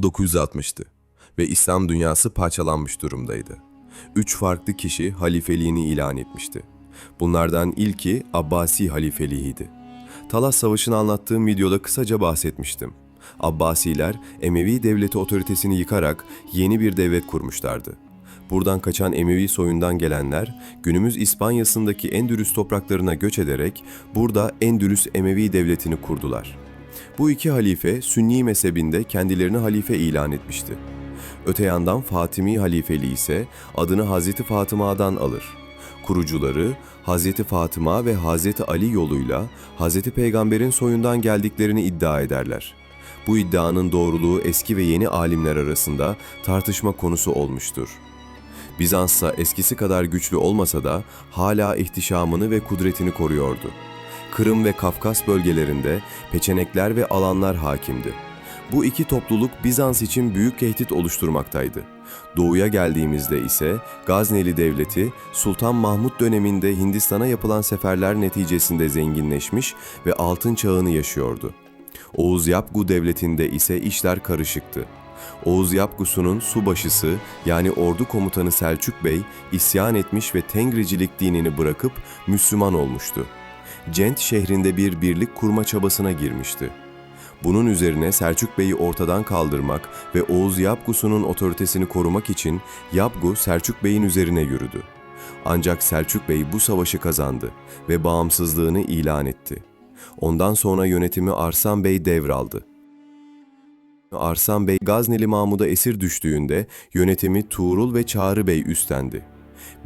Yıl 960'tı ve İslam dünyası parçalanmış durumdaydı. Üç farklı kişi halifeliğini ilan etmişti. Bunlardan ilki Abbasi halifeliğiydi. Talas Savaşı'nı anlattığım videoda kısaca bahsetmiştim. Abbasiler Emevi devleti otoritesini yıkarak yeni bir devlet kurmuşlardı. Buradan kaçan Emevi soyundan gelenler günümüz İspanya'sındaki Endülüs topraklarına göç ederek burada Endülüs Emevi devletini kurdular. Bu iki halife Sünni mezhebinde kendilerini halife ilan etmişti. Öte yandan Fatimi halifeliği ise adını Hazreti Fatıma'dan alır. Kurucuları Hazreti Fatıma ve Hazreti Ali yoluyla Hazreti Peygamber'in soyundan geldiklerini iddia ederler. Bu iddianın doğruluğu eski ve yeni alimler arasında tartışma konusu olmuştur. Bizans eskisi kadar güçlü olmasa da hala ihtişamını ve kudretini koruyordu. Kırım ve Kafkas bölgelerinde peçenekler ve alanlar hakimdi. Bu iki topluluk Bizans için büyük tehdit oluşturmaktaydı. Doğuya geldiğimizde ise Gazneli Devleti Sultan Mahmut döneminde Hindistan'a yapılan seferler neticesinde zenginleşmiş ve altın çağını yaşıyordu. Oğuz Yapgu Devleti'nde ise işler karışıktı. Oğuz Yapgusu'nun subaşısı yani ordu komutanı Selçuk Bey isyan etmiş ve Tengricilik dinini bırakıp Müslüman olmuştu. Cent şehrinde bir birlik kurma çabasına girmişti. Bunun üzerine Selçuk Bey'i ortadan kaldırmak ve Oğuz Yapgusu'nun otoritesini korumak için Yapgu Selçuk Bey'in üzerine yürüdü. Ancak Selçuk Bey bu savaşı kazandı ve bağımsızlığını ilan etti. Ondan sonra yönetimi Arslan Bey devraldı. Arslan Bey Gazneli Mahmud'a esir düştüğünde yönetimi Tuğrul ve Çağrı Bey üstlendi.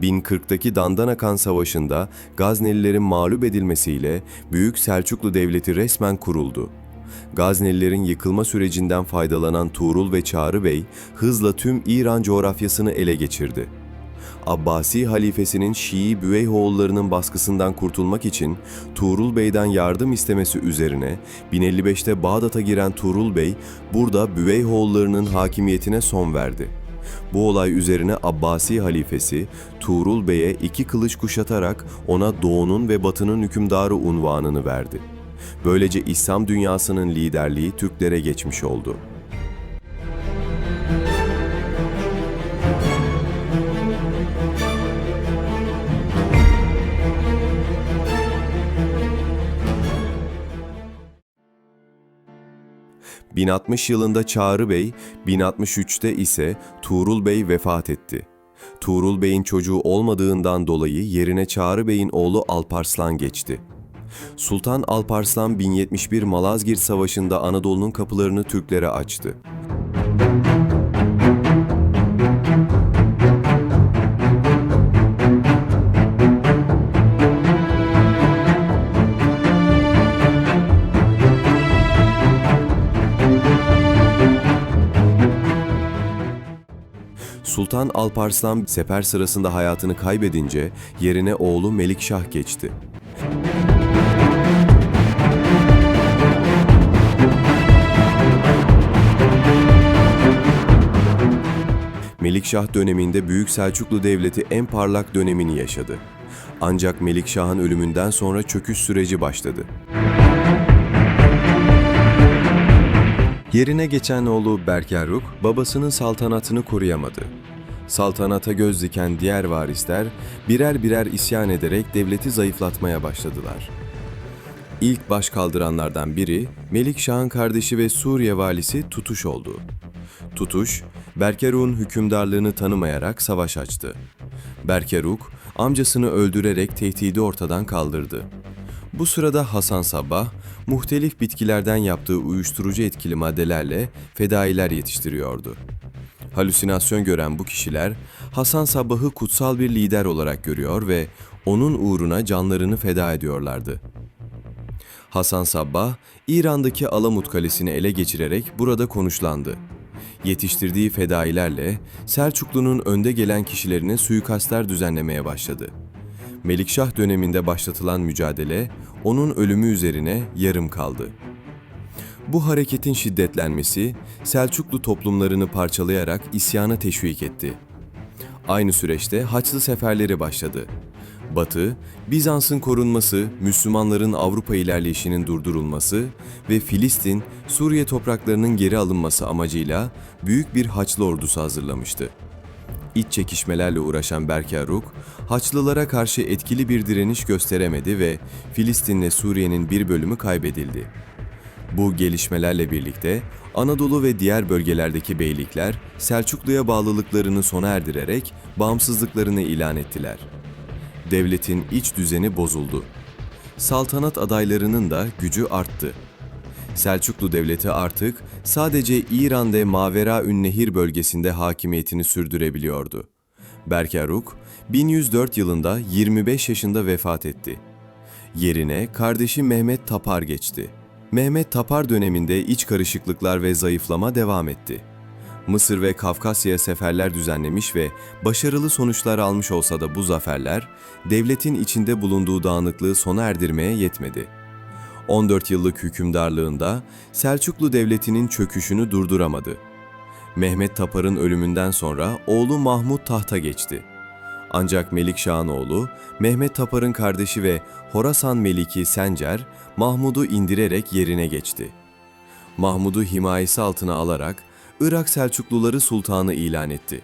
1040'daki Dandanakan Savaşı'nda Gaznelilerin mağlup edilmesiyle Büyük Selçuklu Devleti resmen kuruldu. Gaznelilerin yıkılma sürecinden faydalanan Tuğrul ve Çağrı Bey hızla tüm İran coğrafyasını ele geçirdi. Abbasi halifesinin Şii Büveyhoğullarının baskısından kurtulmak için Tuğrul Bey'den yardım istemesi üzerine 1055'te Bağdat'a giren Tuğrul Bey burada Büveyhoğullarının hakimiyetine son verdi. Bu olay üzerine Abbasi halifesi Tuğrul Bey'e iki kılıç kuşatarak ona Doğu'nun ve Batı'nın hükümdarı unvanını verdi. Böylece İslam dünyasının liderliği Türklere geçmiş oldu. ...1060 yılında Çağrı Bey, 1063'te ise Tuğrul Bey vefat etti. Tuğrul Bey'in çocuğu olmadığından dolayı yerine Çağrı Bey'in oğlu Alparslan geçti. Sultan Alparslan 1071 Malazgirt Savaşı'nda Anadolu'nun kapılarını Türklere açtı. Sultan Alparslan sefer sırasında hayatını kaybedince yerine oğlu Melikşah geçti. Melikşah döneminde Büyük Selçuklu Devleti en parlak dönemini yaşadı. Ancak Melikşah'ın ölümünden sonra çöküş süreci başladı. Yerine geçen oğlu Berkerruk, babasının saltanatını koruyamadı. Saltanata göz diken diğer varisler birer birer isyan ederek devleti zayıflatmaya başladılar. İlk baş kaldıranlardan biri Melikşah'ın kardeşi ve Suriye valisi Tutuş oldu. Tutuş, Berkeruk'un hükümdarlığını tanımayarak savaş açtı. Berkeruk, amcasını öldürerek tehdidi ortadan kaldırdı. Bu sırada Hasan Sabbah, muhtelif bitkilerden yaptığı uyuşturucu etkili maddelerle fedailer yetiştiriyordu. Halüsinasyon gören bu kişiler Hasan Sabbah'ı kutsal bir lider olarak görüyor ve onun uğruna canlarını feda ediyorlardı. Hasan Sabbah, İran'daki Alamut Kalesi'ni ele geçirerek burada konuşlandı. Yetiştirdiği fedailerle Selçuklu'nun önde gelen kişilerine suikastlar düzenlemeye başladı. Melikşah döneminde başlatılan mücadele onun ölümü üzerine yarım kaldı. Bu hareketin şiddetlenmesi Selçuklu toplumlarını parçalayarak isyana teşvik etti. Aynı süreçte Haçlı seferleri başladı. Batı, Bizans'ın korunması, Müslümanların Avrupa ilerleyişinin durdurulması ve Filistin, Suriye topraklarının geri alınması amacıyla büyük bir Haçlı ordusu hazırlamıştı. İç çekişmelerle uğraşan Berkeruk, Haçlılara karşı etkili bir direniş gösteremedi ve Filistin'le Suriye'nin bir bölümü kaybedildi. Bu gelişmelerle birlikte Anadolu ve diğer bölgelerdeki beylikler Selçuklu'ya bağlılıklarını sona erdirerek bağımsızlıklarını ilan ettiler. Devletin iç düzeni bozuldu. Saltanat adaylarının da gücü arttı. Selçuklu Devleti artık sadece İran ve Mavera Ünnehir bölgesinde hakimiyetini sürdürebiliyordu. Berkeruk, 1104 yılında 25 yaşında vefat etti. Yerine kardeşi Mehmet Tapar geçti. Mehmet Tapar döneminde iç karışıklıklar ve zayıflama devam etti. Mısır ve Kafkasya'ya seferler düzenlemiş ve başarılı sonuçlar almış olsa da bu zaferler, devletin içinde bulunduğu dağınıklığı sona erdirmeye yetmedi. 14 yıllık hükümdarlığında Selçuklu Devleti'nin çöküşünü durduramadı. Mehmet Tapar'ın ölümünden sonra oğlu Mahmut tahta geçti. Ancak Melikşah'ın oğlu, Mehmet Tapar'ın kardeşi ve Horasan Meliki Sencer, Mahmud'u indirerek yerine geçti. Mahmud'u himayesi altına alarak Irak Selçukluları sultanı ilan etti.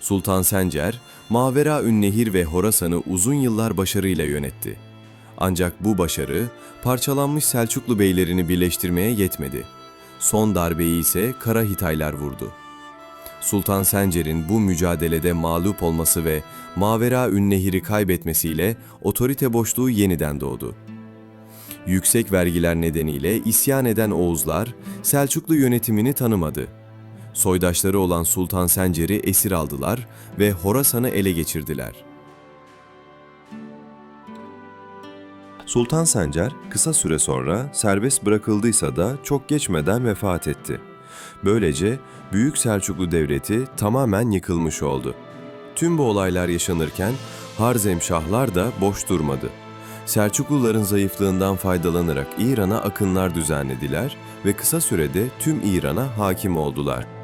Sultan Sencer, Mavera Ünnehir ve Horasan'ı uzun yıllar başarıyla yönetti. Ancak bu başarı parçalanmış Selçuklu beylerini birleştirmeye yetmedi. Son darbeyi ise Kara Hitaylar vurdu. Sultan Sencer'in bu mücadelede mağlup olması ve Mavera Ünnehir'i kaybetmesiyle otorite boşluğu yeniden doğdu. Yüksek vergiler nedeniyle isyan eden Oğuzlar Selçuklu yönetimini tanımadı. Soydaşları olan Sultan Sencer'i esir aldılar ve Horasan'ı ele geçirdiler. Sultan Sencer kısa süre sonra serbest bırakıldıysa da çok geçmeden vefat etti. Böylece Büyük Selçuklu Devleti tamamen yıkılmış oldu. Tüm bu olaylar yaşanırken Harzemşahlar da boş durmadı. Selçukluların zayıflığından faydalanarak İran'a akınlar düzenlediler ve kısa sürede tüm İran'a hakim oldular.